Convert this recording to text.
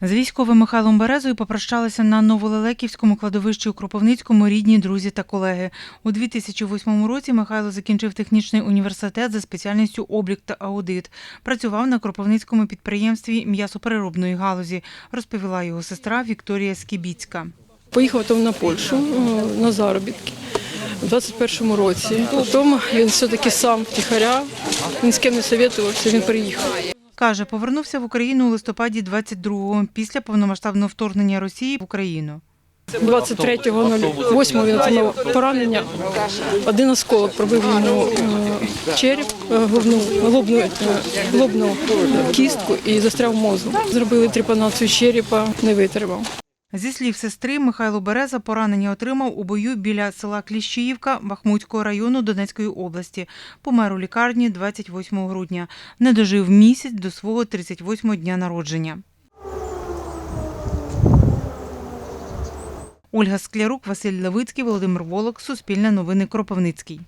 З військовим Михайлом Березою попрощалися на Новолелеківському кладовищі у Кропивницькому рідні, друзі та колеги. У 2008 році Михайло закінчив технічний університет за спеціальністю облік та аудит. Працював на Кропивницькому підприємстві м'ясопереробної галузі, розповіла його сестра Вікторія Скібіцька. Поїхав там на Польщу е, на заробітки у 21-му році. Потім він все-таки сам втіхаря, він з ким не советувався, він приїхав. Каже, повернувся в Україну у листопаді 22-го після повномасштабного вторгнення Росії в Україну. 23.08 він отримав поранення. Один осколок пробив йому е, череп, е, головну, лобну, е, лобну кістку і застряв мозок. Зробили трепанацію черепа, не витримав. Зі слів сестри, Михайло Береза поранення отримав у бою біля села Кліщіївка Бахмутського району Донецької області. Помер у лікарні 28 грудня. Не дожив місяць до свого 38-го дня народження. Ольга Склярук, Василь Левицький, Володимир Волок, Суспільне новини Кропивницький.